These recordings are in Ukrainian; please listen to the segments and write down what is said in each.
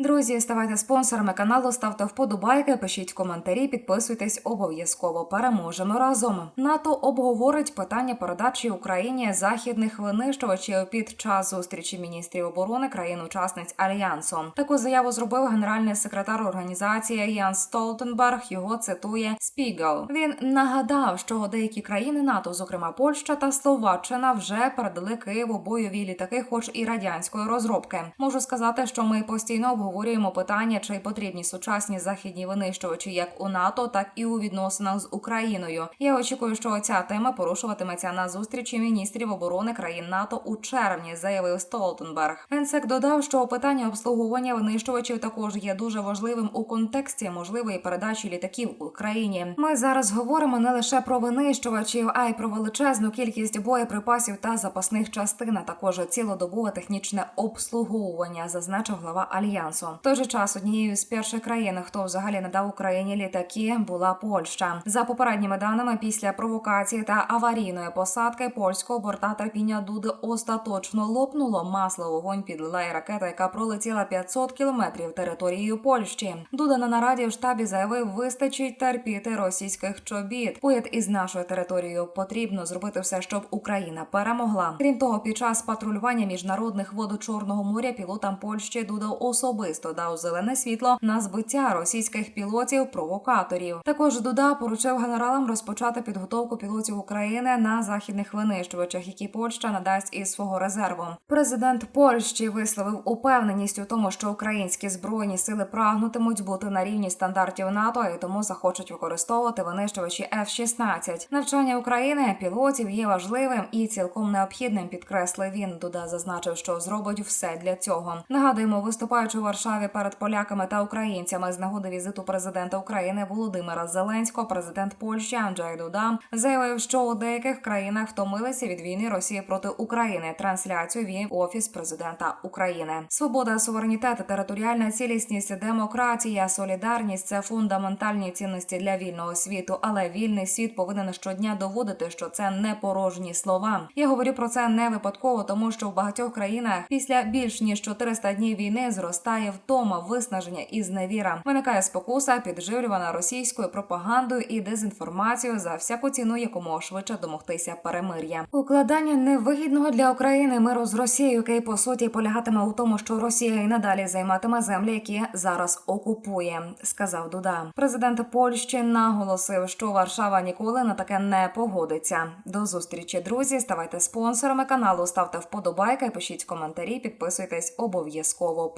Друзі, ставайте спонсорами каналу, ставте вподобайки, пишіть коментарі, підписуйтесь обов'язково. Переможемо разом. НАТО обговорить питання передачі Україні західних винищувачів під час зустрічі міністрів оборони країн-учасниць альянсу. Таку заяву зробив генеральний секретар організації Ян Столтенберг. Його цитує Спігел. Він нагадав, що деякі країни НАТО, зокрема Польща та Словаччина, вже передали Києву бойові літаки, хоч і радянської розробки. Можу сказати, що ми постійно обговорюємо питання, чи потрібні сучасні західні винищувачі як у НАТО, так і у відносинах з Україною. Я очікую, що ця тема порушуватиметься на зустрічі міністрів оборони країн НАТО у червні, заявив Столтенберг. Генсек додав, що питання обслуговування винищувачів також є дуже важливим у контексті можливої передачі літаків Україні. Ми зараз говоримо не лише про винищувачів, а й про величезну кількість боєприпасів та запасних частин, а також цілодобове технічне обслуговування, зазначив глава альянсу. В той же час однією з перших країн, хто взагалі надав Україні літаки, була Польща. За попередніми даними, після провокації та аварійної посадки польського борта терпіння Дуди остаточно лопнуло. Масло вогонь підлила і ракета, яка пролетіла 500 кілометрів територією Польщі. Дуда на нараді в штабі заявив, вистачить терпіти російських чобіт. Поряд із нашою територією потрібно зробити все, щоб Україна перемогла. Крім того, під час патрулювання міжнародних вод Чорного моря пілотам Польщі Дуда особисто дав зелене світло на збиття російських пілотів-провокаторів. Також Дуда поручив генералам розпочати підготовку пілотів України на західних винищувачах, які Польща надасть із свого резерву. Президент Польщі висловив упевненість у тому, що українські збройні сили прагнутимуть бути на рівні стандартів НАТО і тому захочуть використовувати винищувачі F-16. Навчання України пілотів є важливим і цілком необхідним. Підкреслив він. Дуда зазначив, що зробить все для цього. Нагадуємо, виступаючи у Варшаві перед поляками та українцями з нагоди візиту президента України Володимира Зеленського, президент Польщі Анджей Дуда заявив, що у деяких країнах втомилися від війни Росії проти України. Трансляцію вів офіс президента України. Свобода, суверенітет, територіальна цілісність, демократія, солідарність це фундаментальні цінності для вільного світу. Але вільний світ повинен щодня доводити, що це не порожні слова. Я говорю про це не випадково, тому що в багатьох країнах після більш ніж 400 днів війни зростає втома, виснаження і зневіра. Виникає спокуса, підживлювана російською пропагандою і дезінформацією за всяку ціну якомога швидше домогтися перемир'я. Укладання невигідного для України миру з Росією, який по суті полягатиме у тому, що Росія і надалі займатиме землі, які зараз окупує, сказав Дуда. Президент Польщі наголосив, що Варшава ніколи на таке не погодиться. До зустрічі, друзі. Ставайте спонсорами каналу, ставте вподобайки, пишіть коментарі, підписуйтесь обов'язково.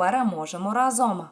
Переможемо разом.